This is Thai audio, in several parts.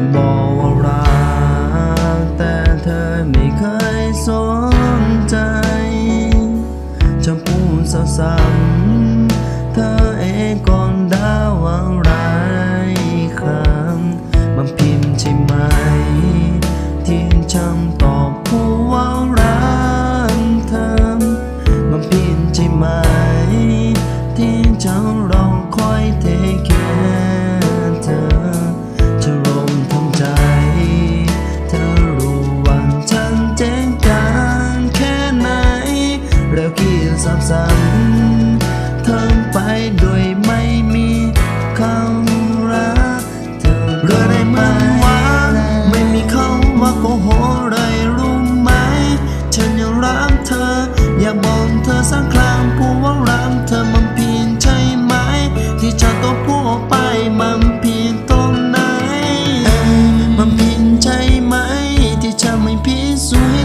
them all around. soon.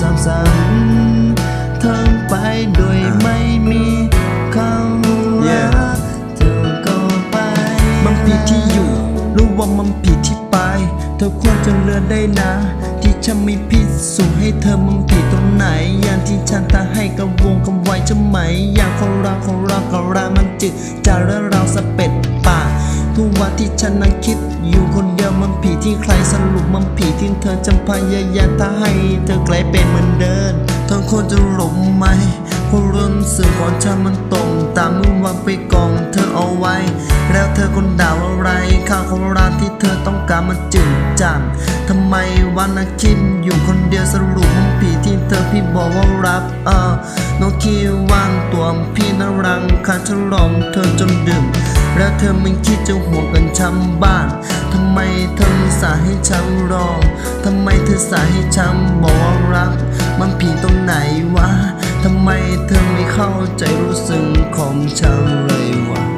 สามสนทั้งไปโดยไม่มีคำรักเธอก็ไป มันผิดที่อยู่ รู้ว่ามันผิดที่ไป เธอควรจะเลือนได้นะ ที่ฉันไม่ผิดส่ให้เธอมังผิดตรงไหน อย่างที่ฉันตาให้กับวงคำไว้ช่ไหม อย่างของเราของเรากับรามันจิตจะเรื่องราสเป็ดป่าทุกวันที่ฉันนั้นคิด ที่ใครสรุปมันผีที่เธอจำพยายามถ้าให้เธอกลายเป็นเหมือนเดิมเธอควรจะหลงไหมเพราะเรื่องสื่อของฉันมันตรงตามมือวางไปกองเธอเอาไว้ แล้วเธอคนด่าอะไรข้าวของร้านที่เธอต้องการมันจืดจางทำไมวันนักคิดอยู่คนเดียวสรุปมันผีที่เธอพี่บอกว่ารับเออน้องคิดวางตัวพี่ คารังคาฉลองเธอจนดื่มแล้วเธอไม่คิดจะห่วงกันช้ำบ้านทำไมเธอไม่สาให้ช้ำรองทำไมเธอสาให้ช้ำบอกว่ารัก มันผิดตรงไหนวะทำไมเธอไม่เข้าใจรู้สึกของฉันเลยวะ